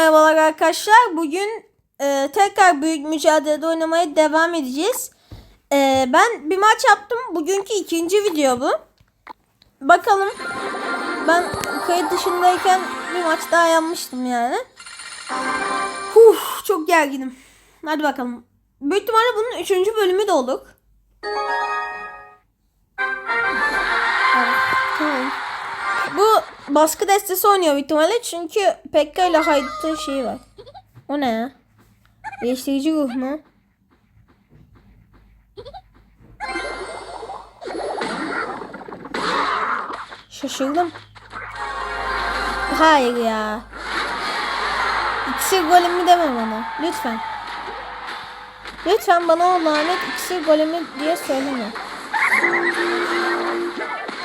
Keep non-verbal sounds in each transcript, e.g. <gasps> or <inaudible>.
merhabalar arkadaşlar. Bugün e, tekrar büyük mücadelede oynamaya devam edeceğiz. E, ben bir maç yaptım. Bugünkü ikinci video bu. Bakalım. Ben kayıt dışındayken bir maç daha yapmıştım yani. Huh, çok gerginim. Hadi bakalım. Büyük ihtimalle bunun üçüncü bölümü de olur. Evet, tamam. Baskı destesi oynuyor büyük ihtimalle çünkü Pekka ile Haydut'un şeyi var. O ne ya? Değiştirici ruh mu? Şaşırdım. Hayır ya. İksir golemi deme bana. Lütfen. Lütfen bana o lanet iksir golemi diye söyleme.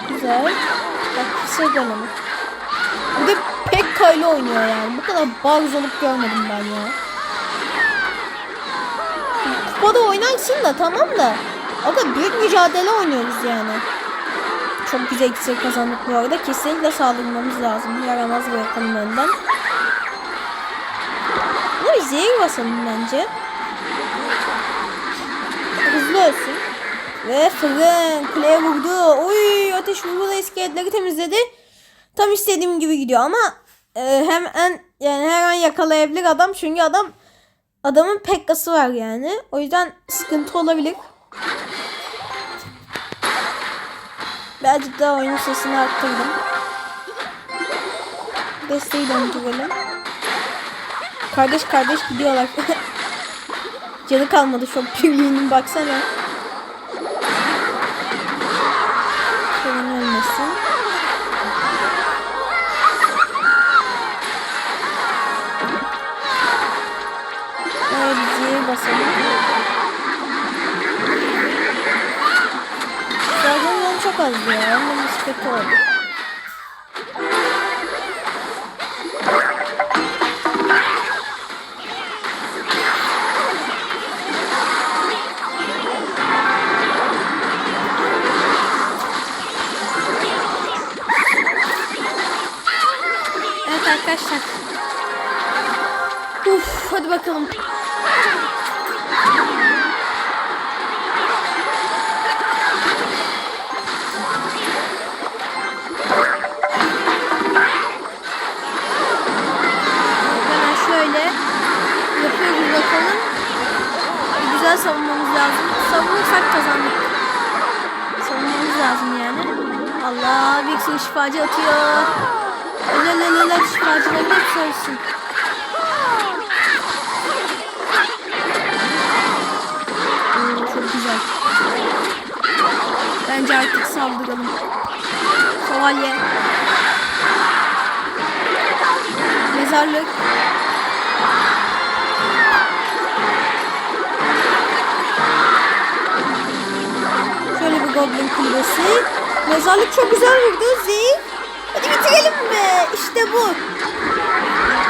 Güzel. Bak iksir golemi. Bir de Pekka ile oynuyor yani. Bu kadar bagzoluk görmedim ben ya. Kupada oynarsın da tamam da. Aga büyük mücadele oynuyoruz yani. Çok güzel iksir kazandık bu arada. Kesinlikle saldırmamız lazım. Yaramaz bırakalım önden. Buna bir zehir basalım bence. Hızlı ölsün. Ve fırın kuleye vurdu. Oy ateş vurdu da iskeletleri temizledi. Tam istediğim gibi gidiyor ama e, hemen yani her an yakalayabilir adam çünkü adam adamın pekkası var yani. O yüzden sıkıntı olabilir. Birazcık daha oyun sesini arttırdım. Desteği döndürelim. Kardeş kardeş gidiyorlar. <laughs> Canı kalmadı çok birliğinin baksana. fazendo, mosquito? Şifacı atıyor. Özel özel şifacıların hepsi ölsün. Oo, çok güzel. Bence artık saldıralım. Şövalye. Mezarlık. Goblin kulübesi. Mezarlık çok güzel vurdu. Zeyl. Bitirelim be. İşte bu.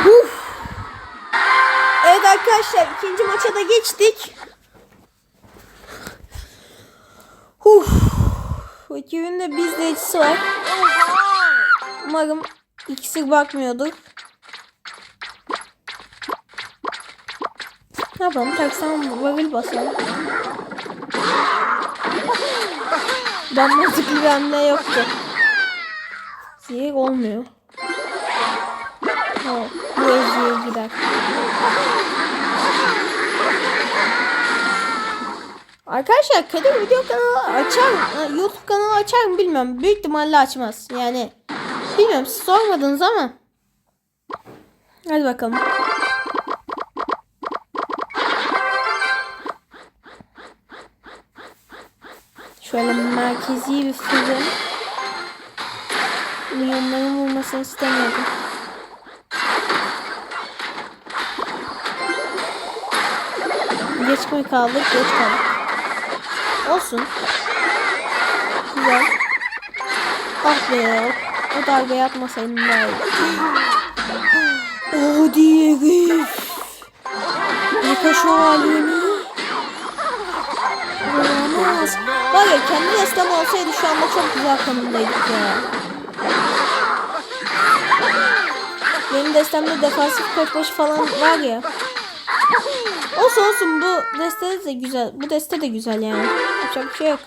Uf. Evet arkadaşlar ikinci maça da geçtik. Uf. Rakibin de bir var. Umarım ikisi bakmıyordur. Ne yapalım? Taksan varil basalım. Ben mantıklı bir yoktu. Ziyek olmuyor. Ha, bu eziye gider. Arkadaşlar Kadir video kanalı açar mı? YouTube kanalı açar mı bilmiyorum. Büyük ihtimalle açmaz. Yani bilmiyorum siz sormadınız ama. Hadi bakalım. Şöyle merkezi bir füze. Milyonların vurmasını istemiyordum. Geç mi kaldık? Geç kaldık. Olsun. Güzel. Ah be. O darbe yapmasaydım daha iyi. Oh diye Yaka şövalyeni. Olamaz. Var ya kendi destem olsaydı şu anda çok güzel konumdaydık ya. Benim destemde defansif koçbaşı falan var ya. Olsun olsun bu deste de güzel. Bu deste de güzel yani. Yapacak bir şey yok.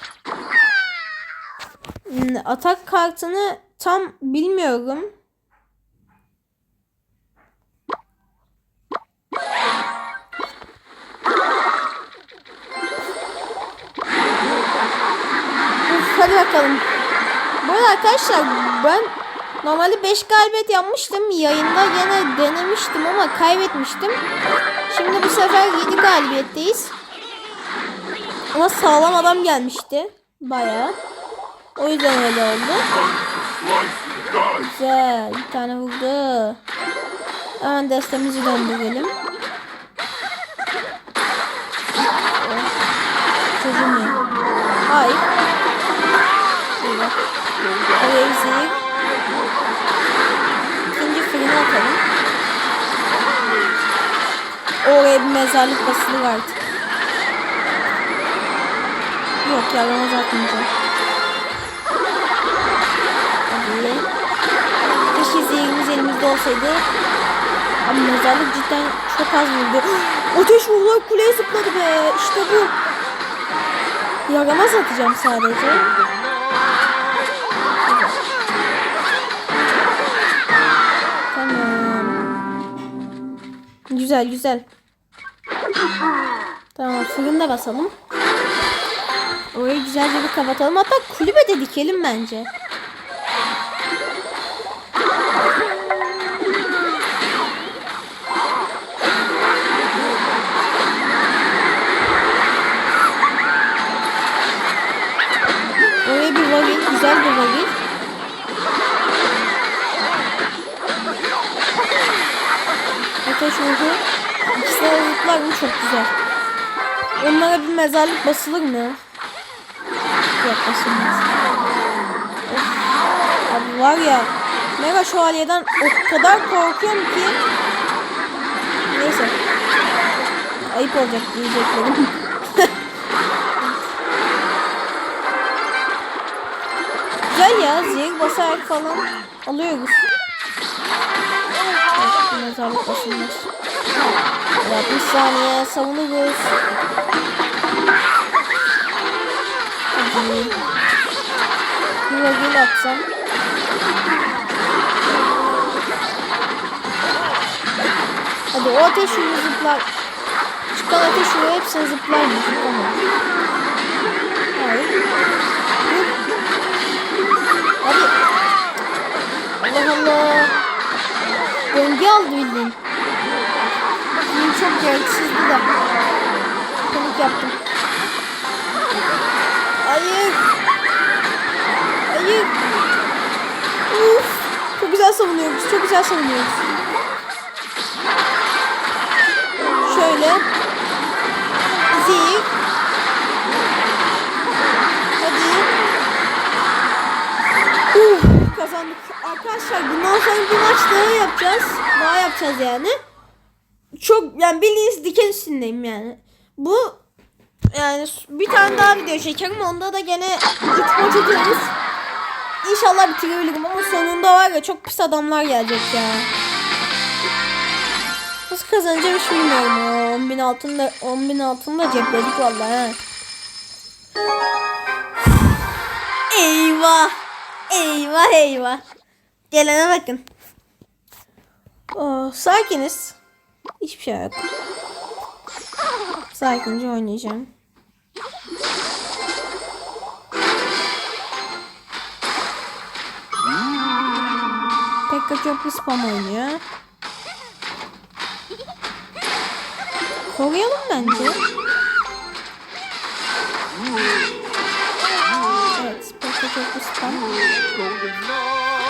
Hmm, Atak kartını tam bilmiyorum. Hadi bakalım. Bu arada arkadaşlar ben normalde 5 galibiyet yapmıştım. Yayında gene denemiştim ama kaybetmiştim. Şimdi bu sefer 7 galibiyetteyiz. Ama sağlam adam gelmişti. Bayağı. O yüzden öyle oldu. Güzel. Bir tane vurdu. Hemen destemizi döndürelim. Çocuğum ya. Hayır. Şöyle. Oraya bizi ikinci fırına atalım. Oraya bir mezarlık basılı artık. Yok yaramaz atmayacağım. Hadi. Keşke zehirimiz elimizde olsaydı. Abi mezarlık cidden çok az vurdu. <gasps> Ateş vurdu kuleye zıpladı be. İşte bu. Yaramaz atacağım sadece. Güzel güzel. Tamam fırında basalım. Orayı güzelce bir kapatalım. Hatta kulübe de dikelim bence. Oraya bir varil, güzel bir varil. Ateş ruhu. İkisine zıplar mı? Çok güzel. Onlara bir mezarlık basılır mı? Yok basılmaz. Of. Abi var ya. Mega şövalyeden o kadar korkuyorum ki. Neyse. Ayıp olacak diyeceklerim. <laughs> Güzel ya. Zehir basarak falan alıyoruz. Basılmaz. 60 saniye savunuyoruz. Hadi. Bir vagil atsam. Hadi o ateş yolu zıplar. Çıkan ateş yolu hepsini zıplar mı? Zıplamıyor. Hayır. Hadi. Allah Allah. Döngü aldı bildiğin. Benim çok gereksizdi de. Panik yaptım. Hayır. Hayır. Uf. Çok güzel savunuyoruz. Çok güzel savunuyoruz. Şöyle. Zik. Hadi. Uf, kazandık. Arkadaşlar bundan sonra bir maç daha yapacağız. Daha yapacağız yani. Çok yani bildiğiniz diken üstündeyim yani. Bu yani bir tane daha video çekerim. Onda da gene 3 maç atarız. İnşallah bitirebilirim ama sonunda var ya çok pis adamlar gelecek ya. Nasıl kazanacağım hiç bilmiyorum. 10 bin altın da 10 bin altın da cepledik vallahi. he. Eyvah. Eyvah eyvah. Gelene bakın. Oh, sakiniz. Hiçbir şey yok. Sakince oynayacağım. Pekka köprü spam oynuyor. Koruyalım bence. Evet, Pekka köprü spam.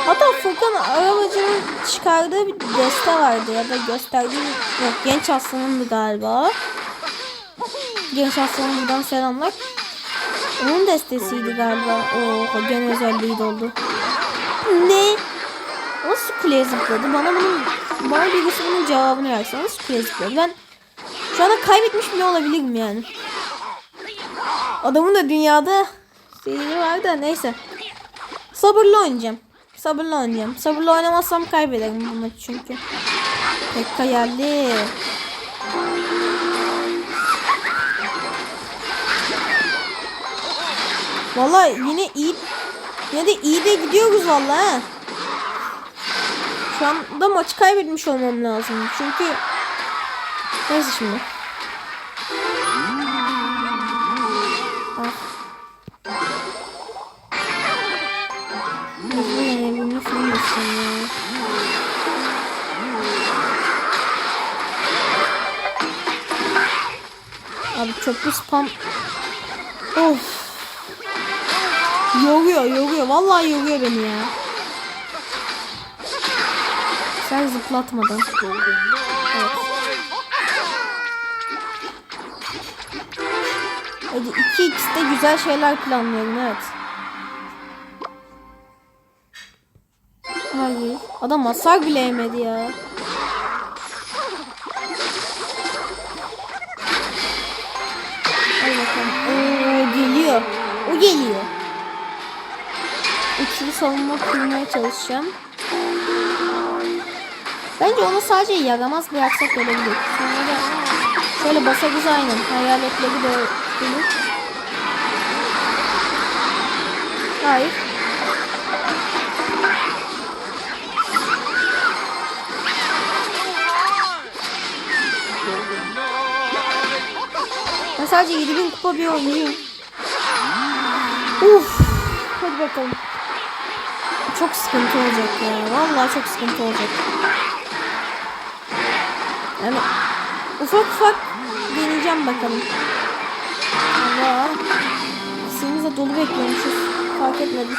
Hatta Furkan arabacının çıkardığı bir deste vardı ya da gösterdiği yok genç aslanındı galiba. Genç aslanın buradan selamlar. Onun destesiydi galiba. Oo, gene özelliği doldu. Ne? Nasıl kuleye zıpladı? Bana bunun bana birisi bunun cevabını verse nasıl kuleye zıpladı? Ben şu anda kaybetmiş bile olabilirim yani. Adamın da dünyada şeyi var neyse. Sabırlı oynayacağım. Sabırla oynayacağım. Sabırla oynamazsam kaybederim bu maçı çünkü. Pekka geldi. Vallahi yine iyi yine de iyi de gidiyoruz vallahi. ha. Şu anda maçı kaybetmiş olmam lazım. Çünkü neyse şimdi. İstiyorum ya. Abi çöplü spam. Of. Yoruyor, yoruyor. Vallahi yoruyor beni ya. Sen zıplatmadan. Evet. Hadi 2x'te güzel şeyler planlıyorum evet. Hayır. Adam hasar bile yemedi ya. Hadi bakalım. Oo, geliyor. O geliyor. İkili savunma kurmaya çalışacağım. Bence onu sadece yaramaz bıraksak olabilir. Sonra da şöyle basarız aynen. Hayaletleri de olur. Hayır. Sadece 7000 kupa bir oyuncuyum. Uf. Hadi bakalım. Çok sıkıntı olacak ya. Vallahi çok sıkıntı olacak. Yani ufak ufak deneyeceğim bakalım. Allah. İkisimiz de dolu bekliyormuşuz. Fark etmedim.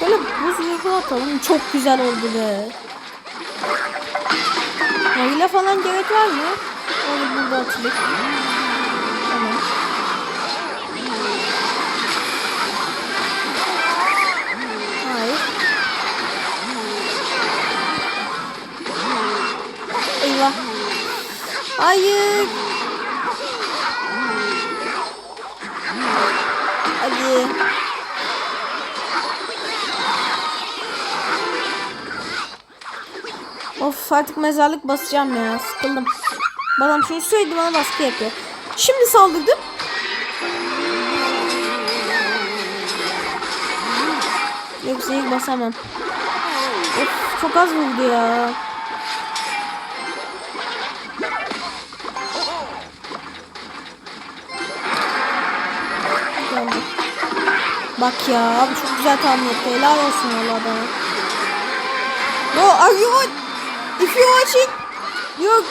Şöyle buz ruhu atalım. Çok güzel oldu be. Mayla falan gerek var mı? Onu burada atılık. Tamam. Hayır. Eyvah. Hayır. Artık mezarlık basacağım ya. Sıkıldım. Babam şunu söyledi bana baskı yapıyor. Şimdi saldırdım. Yok zehir basamam. Of çok az vurdu ya. Bak ya abi çok güzel tahmin etti. Helal olsun valla adama. No, are you? If you watching, you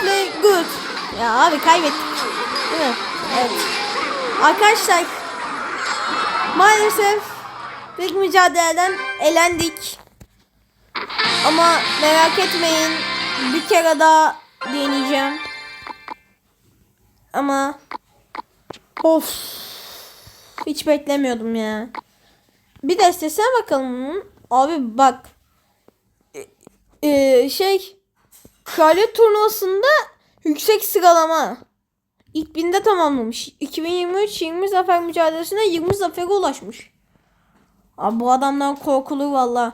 play good. Ya abi kaybettik. Değil mi? Evet. Arkadaşlar maalesef bir mücadeleden elendik. Ama merak etmeyin. Bir kere daha deneyeceğim. Ama of hiç beklemiyordum ya. Bir de sesine bakalım. Abi bak ee, şey kraliyet turnuvasında yüksek sıralama. İlk binde tamamlamış. 2023 20 zafer mücadelesine 20 zafere ulaşmış. Abi bu adamdan korkulur valla.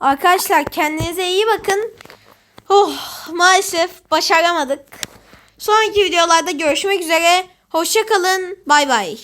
Arkadaşlar kendinize iyi bakın. Oh, maalesef başaramadık. Sonraki videolarda görüşmek üzere. Hoşçakalın. Bay bay.